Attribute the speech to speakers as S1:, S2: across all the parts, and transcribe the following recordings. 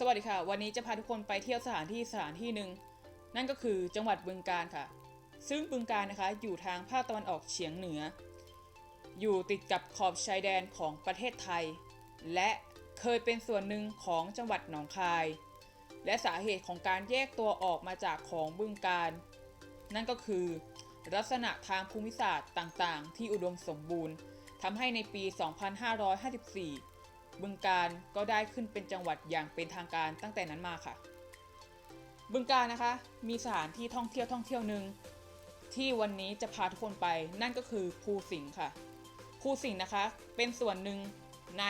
S1: สวัสดีค่ะ วันนี้จะพาทุกคนไปเที่ยวสถานที่สถานที่หนึ่งนั่นก็คือจังหวัดบึงกาฬค่ะ ซึ่งบึงกาฬนะคะอยู่ทางภาคตะวันออกเฉียงเหนือ อยู่ติดกับขอบชายแดนของประเทศไทย และเคยเป็นส่วนหนึ่งของจังหวัดหนองคาย และสาเหตุของการแยกตัวออกมาจากของบึงกาฬนั่นก็คือ ลักษณะทางภูมิศาสตร์ต่างๆ ที่อุดมสมบูรณ์ทำให้ในปี 2554 บึงการก็ได้ขึ้นเป็นจังหวัดอย่างเป็นทางการตั้งแต่นั้นมาค่ะ บึงการนะคะมีสถานที่ท่องเที่ยวท่องเที่ยวหนึ่งที่วันนี้จะพาทุกคนไปนั่นก็คือภูสิงห์ค่ะ ภูสิงห์นะคะเป็นส่วนหนึ่งใน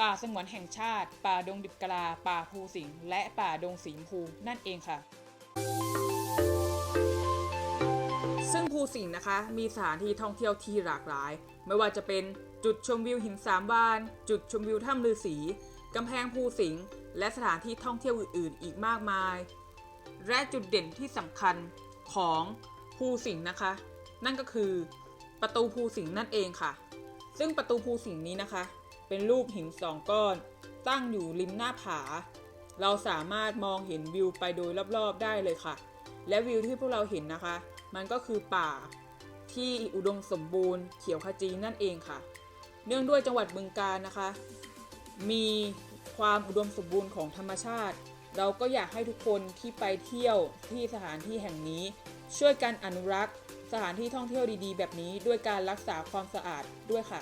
S1: ป่าสงวนแห่งชาติ ป่าดงดิบกลา ป่าภูสิงห์และป่าดงสีชมพูนั่นเองค่ะ สิงห์นะคะ มีสถานที่ท่องเที่ยวที่หลากหลาย ไม่ว่าจะเป็นจุดชมวิวหินสามวาน จุดชมวิวถ้ำฤาษีกำแพงภูสิงห์และสถานที่ท่องเที่ยวอื่นๆ อีกมากมาย และจุดเด่นที่สำคัญของภูสิงห์นะคะ นั่นก็คือประตูภูสิงห์นั่นเองค่ะ ซึ่งประตูภูสิงห์นี้นะคะ เป็นรูปหินสองก้อน ตั้งอยู่ริมหน้าผา เราสามารถมองเห็นวิวไปโดยรอบๆได้เลยค่ะ และวิวที่พวกเราเห็นนะคะ มันก็คือป่าที่อุดมสมบูรณ์เขียวขจีนั่นเองค่ะ เนื่องด้วยจังหวัดบึงกาฬนะคะ มีความอุดมสมบูรณ์ของธรรมชาติ เราก็อยากให้ทุกคนที่ไปเที่ยวที่สถานที่แห่งนี้ ช่วยกันอนุรักษ์ สถานที่ท่องเที่ยวดีๆ แบบนี้ด้วยการรักษาความสะอาดด้วยค่ะ